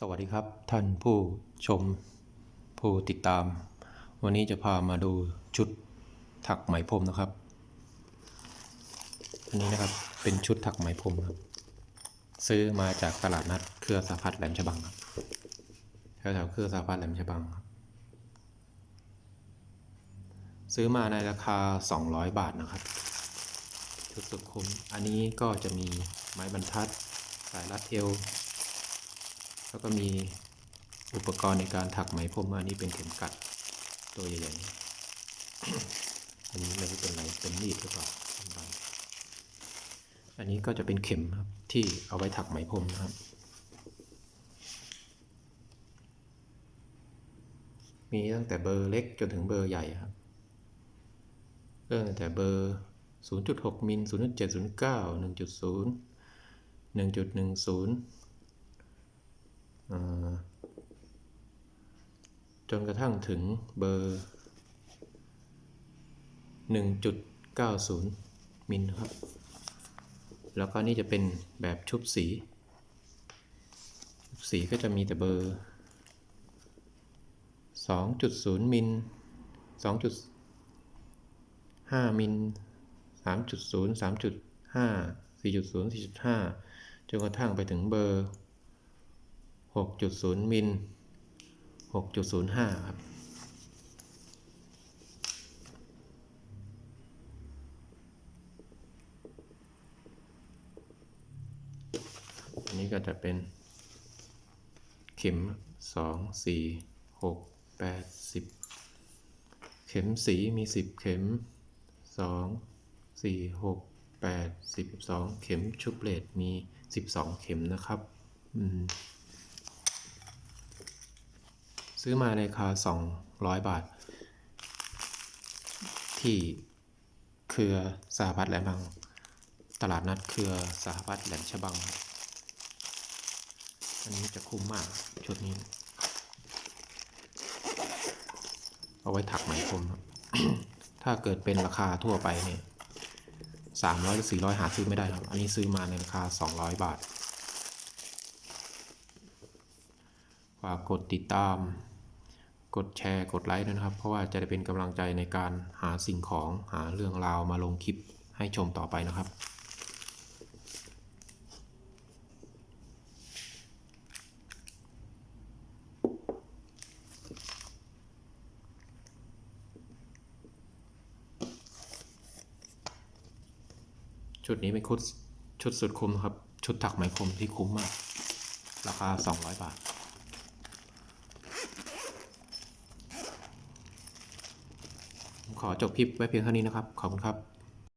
สวัสดีครับท่านผู้ชมผู้ติดตาม วันนี้จะพามาดูชุดถักไหมพรมนะครับ อันนี้นะครับเป็นชุดถักไหมพรมครับ ซื้อมาจากตลาดนัดเครือสาพัฒน์แหลมฉบังครับแถวๆเครือสาพัฒน์แหลมฉบังครับ ซื้อมาในราคา 200 บาทนะครับ ชุดสุดคุ้มอันนี้ก็จะมีไม้บรรทัด สายรัดเอว แล้วก็มีอุปกรณ์ในการถักไหมพรมอันนี้เป็นเข็มกัดตัวใหญ่ๆ อันนี้ไม่รู้เป็นอะไรเป็นมีดหรือเปล่าอันนี้ก็จะเป็นเข็มครับที่เอาไว้ถักไหมพรมนะครับ มีตั้งแต่เบอร์เล็กจนถึงเบอร์ใหญ่ครับเริ่มตั้งแต่เบอร์ 0.6 มิล 0.7 0.9 1.0 1.10อ่า จนกระทั่งถึงเบอร์ 1.90 มิลครับ แล้วก็นี่จะเป็นแบบชุบสี สีก็จะมีแต่เบอร์ 2.0 มิล 2.5 มิล 3.0 3.5 4.0 4.5 จนกระทั่งไปถึงเบอร์ 6.0 มิล 6.05 ครับ อันนี้ก็จะเป็นเข็ม 2 4 6 8 10 เข็มสีมี 10 เข็ม 2 4 6 8 12 เข็มชุบเลดมี 12 เข็มนะครับ อืม ซื้อมาในราคา 200 บาท ที่เครือสหพัฒน์แหลมบัง ตลาดนัดเครือสหพัฒน์แหลมฉบัง อันนี้จะคุ้มมากชุดนี้ เอาไว้ถักไหมพรมถ้าเกิดเป็นราคาทั่วไปเนี่ยสามร้อยหรือสี่ร้อยหาซื้อไม่ได้ครับ อันนี้ซื้อมาในราคา200บาทฝากกดติดตาม กดแชร์กดไลค์ด้วยนะครับ เพราะว่าจะได้เป็นกำลังใจในการหาสิ่งของหาเรื่องราวมาลงคลิปให้ชมต่อไปนะครับชุดนี้เป็นชุดชุดสุดคุ้มครับ ชุดถักไหมพรมที่คุ้มมาก ราคา 200 บาท ผม ขอจบคลิปไว้เพียงเท่านี้นะครับ ขอบคุณครับ